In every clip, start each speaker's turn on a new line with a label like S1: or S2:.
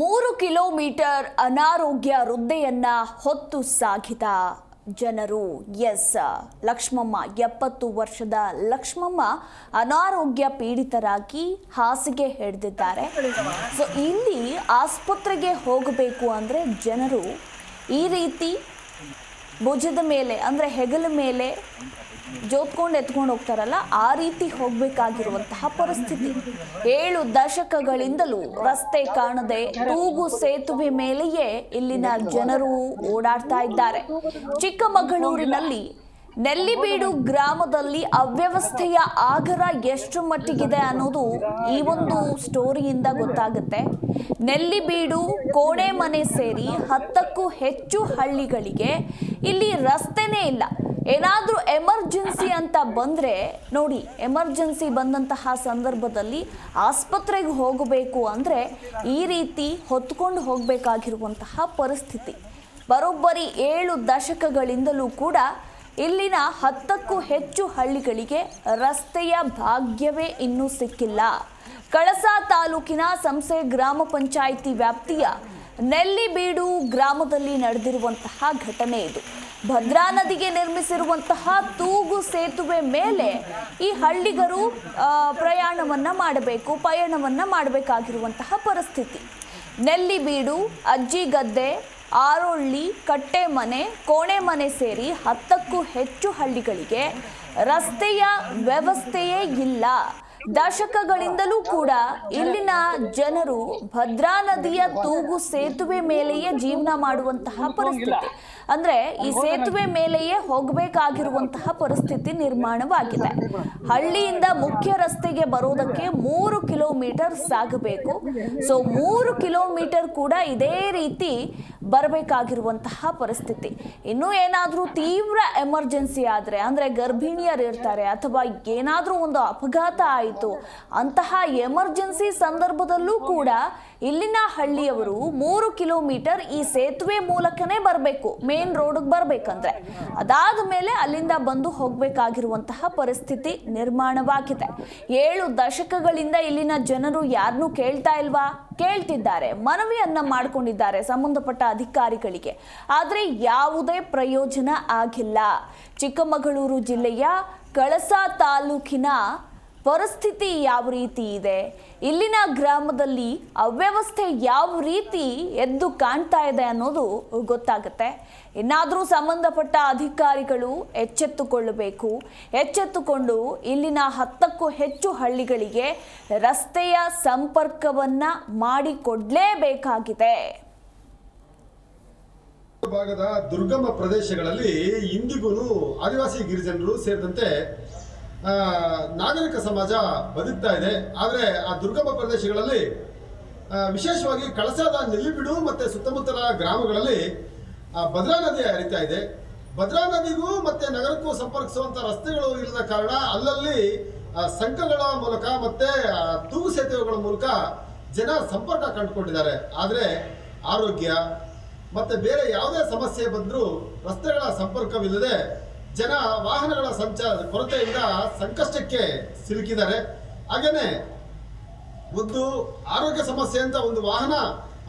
S1: ಮೂರು ಕಿಲೋಮೀಟರ್ ಅನಾರೋಗ್ಯ ವೃದ್ಧೆಯನ್ನ ಹೊತ್ತು ಸಾಗಿದ ಜನರು. ಎಸ್. ಲಕ್ಷ್ಮಮ್ಮ, ಎಪ್ಪತ್ತು ವರ್ಷದ ಲಕ್ಷ್ಮಮ್ಮ ಅನಾರೋಗ್ಯ ಪೀಡಿತರಾಗಿ ಹಾಸಿಗೆ ಹಿಡಿದಿದ್ದಾರೆ. ಸೊ ಇಲ್ಲಿ ಆಸ್ಪತ್ರೆಗೆ ಹೋಗಬೇಕು ಅಂದರೆ ಜನರು ಈ ರೀತಿ ಭುಜದ ಮೇಲೆ ಅಂದರೆ ಹೆಗಲ ಮೇಲೆ ಜೋತ್ಕೊಂಡು ಎತ್ಕೊಂಡು ಹೋಗ್ತಾರಲ್ಲ, ಆ ರೀತಿ ಹೋಗಬೇಕಾಗಿರುವಂತಹ ಪರಿಸ್ಥಿತಿ. ಏಳು ದಶಕಗಳಿಂದಲೂ ರಸ್ತೆ ಕಾಣದೆ ತೂಗು ಸೇತುವೆ ಮೇಲೆಯೇ ಇಲ್ಲಿನ ಜನರು ಓಡಾಡ್ತಾ ಇದ್ದಾರೆ. ಚಿಕ್ಕಮಗಳೂರಿನಲ್ಲಿ ನೆಲ್ಲಿಬೀಡು ಗ್ರಾಮದಲ್ಲಿ ಅವ್ಯವಸ್ಥೆಯ ಆಗರ ಎಷ್ಟು ಮಟ್ಟಿಗಿದೆ ಅನ್ನೋದು ಈ ಒಂದು ಸ್ಟೋರಿಯಿಂದ ಗೊತ್ತಾಗುತ್ತೆ. ನೆಲ್ಲಿಬೀಡು ಕೋಣೆ ಮನೆ ಸೇರಿ ಹತ್ತಕ್ಕೂ ಹೆಚ್ಚು ಹಳ್ಳಿಗಳಿಗೆ ಇಲ್ಲಿ ರಸ್ತೆನೇ ಇಲ್ಲ. ಏನಾದರೂ ಎಮರ್ಜೆನ್ಸಿ ಅಂತ ಬಂದರೆ, ನೋಡಿ, ಎಮರ್ಜೆನ್ಸಿ ಬಂದಂತಹ ಸಂದರ್ಭದಲ್ಲಿ ಆಸ್ಪತ್ರೆಗೆ ಹೋಗಬೇಕು ಅಂದರೆ ಈ ರೀತಿ ಹೊತ್ಕೊಂಡು ಹೋಗಬೇಕಾಗಿರುವಂತಹ ಪರಿಸ್ಥಿತಿ. ಬರೋಬ್ಬರಿ ಏಳು ದಶಕಗಳಿಂದಲೂ ಕೂಡ ಇಲ್ಲಿನ ಹತ್ತಕ್ಕೂ ಹೆಚ್ಚು ಹಳ್ಳಿಗಳಿಗೆ ರಸ್ತೆಯ ಭಾಗ್ಯವೇ ಇನ್ನೂ ಸಿಕ್ಕಿಲ್ಲ. ಕಳಸಾ ತಾಲೂಕಿನ ಸಂಸೆ ಗ್ರಾಮ ಪಂಚಾಯಿತಿ ವ್ಯಾಪ್ತಿಯ ನೆಲ್ಲಿಬೀಡು ಗ್ರಾಮದಲ್ಲಿ ನಡೆದಿರುವಂತಹ ಘಟನೆ ಇದು. ಭದ್ರಾ ನದಿಗೆ ನಿರ್ಮಿಸಿರುವಂತಹ ತೂಗು ಸೇತುವೆ ಮೇಲೆ ಈ ಹಳ್ಳಿಗರು ಪ್ರಯಾಣವನ್ನ ಮಾಡಬೇಕು, ಪಯಣವನ್ನ ಮಾಡಬೇಕಾಗಿರುವಂತಹ ಪರಿಸ್ಥಿತಿ. ನೆಲ್ಲಿಬೀಡು ಅಜ್ಜಿಗದ್ದೆ ಆರೊಳ್ಳಿ, ಕಟ್ಟೆಮನೆ, ಕೋಣೆಮನೆ ಸೇರಿ ಹತ್ತಕ್ಕೂ ಹೆಚ್ಚು ಹಳ್ಳಿಗಳಿಗೆ ರಸ್ತೆಯ ವ್ಯವಸ್ಥೆಯೇ ಇಲ್ಲ. ದಶಕಗಳಿಂದಲೂ ಕೂಡ ಇಲ್ಲಿನ ಜನರು ಭದ್ರಾ ನದಿಯ ತೂಗು ಸೇತುವೆ ಮೇಲೆಯೇ ಜೀವನ ಮಾಡುವಂತಹ ಪರಿಸ್ಥಿತಿ. ಅಂದ್ರೆ ಈ ಸೇತುವೆ ಮೇಲೆಯೇ ಹೋಗಬೇಕಾಗಿರುವಂತಹ ಪರಿಸ್ಥಿತಿ ನಿರ್ಮಾಣವಾಗಿದೆ. ಹಳ್ಳಿಯಿಂದ ಮುಖ್ಯ ರಸ್ತೆಗೆ ಬರೋದಕ್ಕೆ ಮೂರು ಕಿಲೋಮೀಟರ್ ಸಾಗಬೇಕು. ಸೊ ಮೂರು ಕಿಲೋಮೀಟರ್ ಕೂಡ ಇದೇ ರೀತಿ ಬರಬೇಕಾಗಿರುವಂತಹ ಪರಿಸ್ಥಿತಿ. ಇನ್ನೂ ಏನಾದರೂ ತೀವ್ರ ಎಮರ್ಜೆನ್ಸಿ ಆದರೆ ಅಂದರೆ ಗರ್ಭಿಣಿಯರು ಇರ್ತಾರೆ ಅಥವಾ ಏನಾದರೂ ಒಂದು ಅಪಘಾತ ಆಯಿತು ಅಂತಹ ಎಮರ್ಜೆನ್ಸಿ ಸಂದರ್ಭದಲ್ಲೂ ಕೂಡ ಇಲ್ಲಿನ ಹಳ್ಳಿಯವರು ಮೂರು ಕಿಲೋಮೀಟರ್ ಈ ಸೇತುವೆ ಮೂಲಕನೇ ಬರಬೇಕು. ಮೇನ್ ರೋಡ್ಗೆ ಬರಬೇಕಂದ್ರೆ. ಅದಾದ ಮೇಲೆ ಅಲ್ಲಿಂದ ಬಂದು ಹೋಗಬೇಕಾಗಿರುವಂತಹ ಪರಿಸ್ಥಿತಿ ನಿರ್ಮಾಣವಾಗಿದೆ. ಏಳು ದಶಕಗಳಿಂದ ಇಲ್ಲಿನ ಜನರು ಯಾರನ್ನೂ ಕೇಳ್ತಾ ಇಲ್ವಾ? ಕೇಳ್ತಿದ್ದಾರೆ. ಮನವಿಯನ್ನ ಮಾಡಿಕೊಂಡಿದ್ದಾರೆ ಸಂಬಂಧಪಟ್ಟ ಅಧಿಕಾರಿಗಳಿಗೆ. ಆದರೆ ಯಾವುದೇ ಪ್ರಯೋಜನ ಆಗಿಲ್ಲ. ಚಿಕ್ಕಮಗಳೂರು ಜಿಲ್ಲೆಯ ಕಳಸಾ ತಾಲೂಕಿನ ಪರಿಸ್ಥಿತಿ ಯಾವ ರೀತಿ ಇದೆ? ಇಲ್ಲಿನ ಗ್ರಾಮದಲ್ಲಿ ಅವ್ಯವಸ್ಥೆ ಯಾವ ರೀತಿ ಎದ್ದು ಕಾಣ್ತಾ ಇದೆ ಅನ್ನೋದು ಗೊತ್ತಾಗುತ್ತೆ. ಇನ್ನಾದರೂ ಸಂಬಂಧಪಟ್ಟ ಅಧಿಕಾರಿಗಳು ಎಚ್ಚೆತ್ತುಕೊಳ್ಳಬೇಕು. ಎಚ್ಚೆತ್ತುಕೊಂಡು ಇಲ್ಲಿನ ಹತ್ತಕ್ಕೂ ಹೆಚ್ಚು ಹಳ್ಳಿಗಳಿಗೆ ರಸ್ತೆಯ ಸಂಪರ್ಕವನ್ನು ಮಾಡಿಕೊಡಲೇಬೇಕಾಗಿದೆ.
S2: ಭಾಗದ ದುರ್ಗಮ ಪ್ರದೇಶಗಳಲ್ಲಿ ಇಂದಿಗೂ ಆದಿವಾಸಿ ಗಿರಿಜನರು ಸೇರಿದಂತೆ ನಾಗರಿಕ ಸಮಾಜ ಬದುಕ್ತಾ ಇದೆ. ಆದರೆ ಆ ದುರ್ಗಮ ಪ್ರದೇಶಗಳಲ್ಲಿ ವಿಶೇಷವಾಗಿ ಕಳಸಾದ ನೆಲ್ಲಿಬಿಡು ಮತ್ತು ಸುತ್ತಮುತ್ತಲ ಗ್ರಾಮಗಳಲ್ಲಿ ಭದ್ರಾ ನದಿ ಹರಿತಾ ಇದೆ. ಭದ್ರಾ ನದಿಗೂ ಮತ್ತು ನಗರಕ್ಕೂ ಸಂಪರ್ಕಿಸುವಂಥ ರಸ್ತೆಗಳು ಇಲ್ಲದ ಕಾರಣ ಅಲ್ಲಲ್ಲಿ ಸಂಕಗಳ ಮೂಲಕ ಮತ್ತು ತೂಗು ಸೇತುವೆಗಳ ಮೂಲಕ ಜನ ಸಂಪರ್ಕ ಕಂಡುಕೊಂಡಿದ್ದಾರೆ. ಆದರೆ ಆರೋಗ್ಯ ಮತ್ತೆ ಬೇರೆ ಯಾವುದೇ ಸಮಸ್ಯೆ ಬಂದರೂ ರಸ್ತೆಗಳ ಸಂಪರ್ಕವಿಲ್ಲದೆ ಜನ ವಾಹನಗಳ ಸಂಚಾರ, ಕೊರತೆಯಿಂದ ಸಂಕಷ್ಟಕ್ಕೆ ಸಿಲುಕಿದ್ದಾರೆ. ಹಾಗೇನೆ ಒಂದು ಆರೋಗ್ಯ ಸಮಸ್ಯೆ ಅಂತ ಒಂದು ವಾಹನ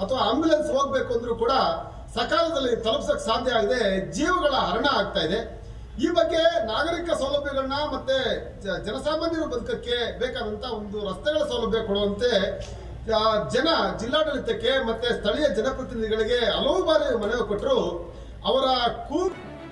S2: ಅಥವಾ ಆಂಬ್ಯುಲೆನ್ಸ್ ಹೋಗ್ಬೇಕು ಅಂದ್ರೂ ಕೂಡ ಸಕಾಲದಲ್ಲಿ ತಲುಪಿಸಕ್ಕೆ ಸಾಧ್ಯ ಆಗಿದೆ ಜೀವಗಳ ಹರಣ ಆಗ್ತಾ ಇದೆ. ಈ ಬಗ್ಗೆ ನಾಗರಿಕ ಸೌಲಭ್ಯಗಳನ್ನ ಮತ್ತೆ ಜನಸಾಮಾನ್ಯರ ಬದುಕಕ್ಕೆ ಬೇಕಾದಂತ ಒಂದು ರಸ್ತೆಗಳ ಸೌಲಭ್ಯ ಕೊಡುವಂತೆ ಜನ ಜಿಲ್ಲಾಡಳಿತಕ್ಕೆ ಮತ್ತೆ ಸ್ಥಳೀಯ ಜನಪ್ರತಿನಿಧಿಗಳಿಗೆ ಹಲವು ಬಾರಿ ಮನವಿ ಕೊಟ್ಟರು ಅವರ ಕೂಗು